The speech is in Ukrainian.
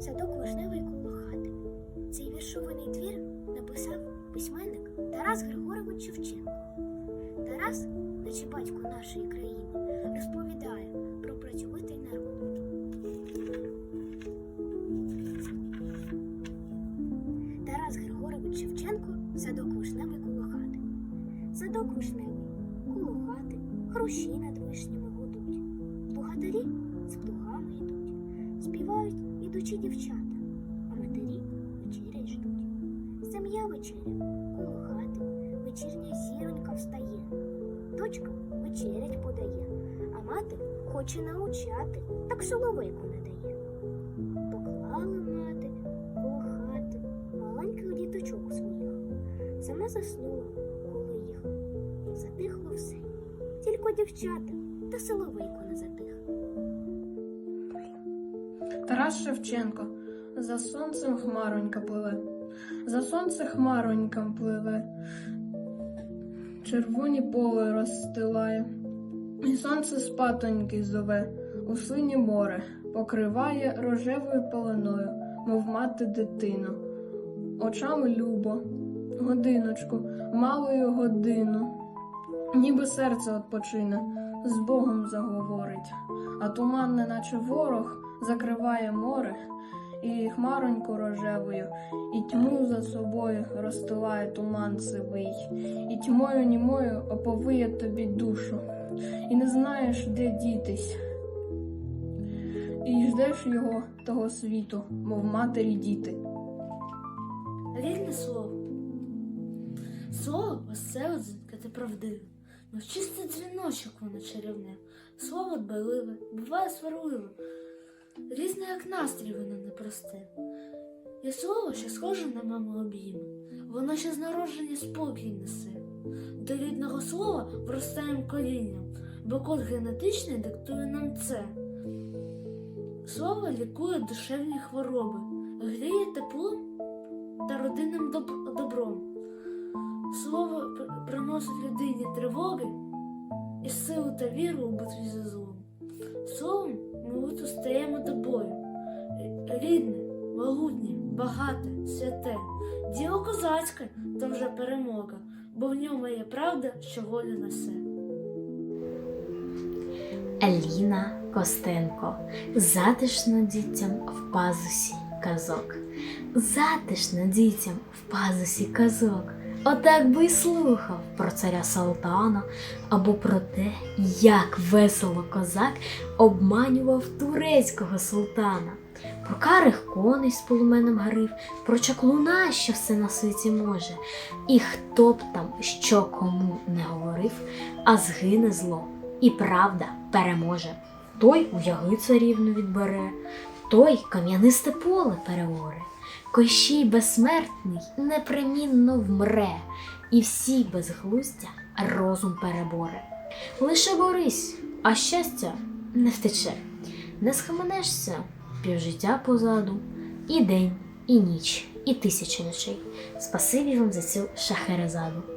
Садок вишневий коло хати. Цей віршований твір написав письменник Тарас Григорович Шевченко. Тарас, наче батько нашої країни, розповідає про працьовитий народ. Тарас Григорович Шевченко садок вишневий коло хати. Садок вишневий коло хати, хрущі ідучі дівчата, а матері вечерять ждуть. Сім'я вечеря коло хати, вечірня зіронька встає. Дочка вечерять подає, а мати хоче научати, так соловейку не дає. Поклала мати коло хати маленьких діточок своїх. Сама заснула, коли їх затихло все. Тільки дівчата та соловейко не затих. Тарас Шевченко. За сонцем хмаронька пливе, за сонце хмаронька пливе, червоні поле розстилає, і сонце спатоньки зове, у синє море покриває рожевою пеленою, мов мати дитину. Очами любо, годиночку, малою годину, ніби серце odpoczyне, з Богом заговорить, а туман, неначе ворог, закриває море, і хмароньку рожевою, і тьму за собою розстилає туман сивий, і тьмою німою оповиє тобі душу, і не знаєш, де дітись. І ждеш його того світу, мов матері діти. Рідне слово. Слово веселе, звідки ти правдиве, мов чистий дзвіночок воно чарівне. Слово дбайливе, буває сварливе. Різне, як настрій воно непросте. Є слово, що схоже на маму обійми. Воно ще з народження спокій несе. До рідного слова вростаєм корінням, бо код генетичний диктує нам це. Слово лікує душевні хвороби, гріє теплом та родинним доб- добром. Слово приносить людині тривоги і силу та віру у битві зі злом. Словом ми виту стаємо добою. Рідне, могутнє, багате, святе. Діло козацьке то вже перемога, бо в ньому є правда, що волю несе. Еліна Костенко. Затишно дітям в пазусі казок. Затишно дітям в пазусі казок. Отак би й слухав про царя Салтана або про те, як весело козак обманював турецького султана, про карих коней з полуменем грив, про чаклуна, що все на світі може, і хто б там що кому не говорив, а згине зло, і правда переможе. Той у яги царівну відбере, той кам'янисте поле переоре. Кощій безсмертний непримінно вмре, і всі безглуздя розум переборе. Лише борись, а щастя не втече. Не схаменешся півжиття позаду, і день, і ніч, і тисячі ночей. Спасибі вам за цю шахерезаду.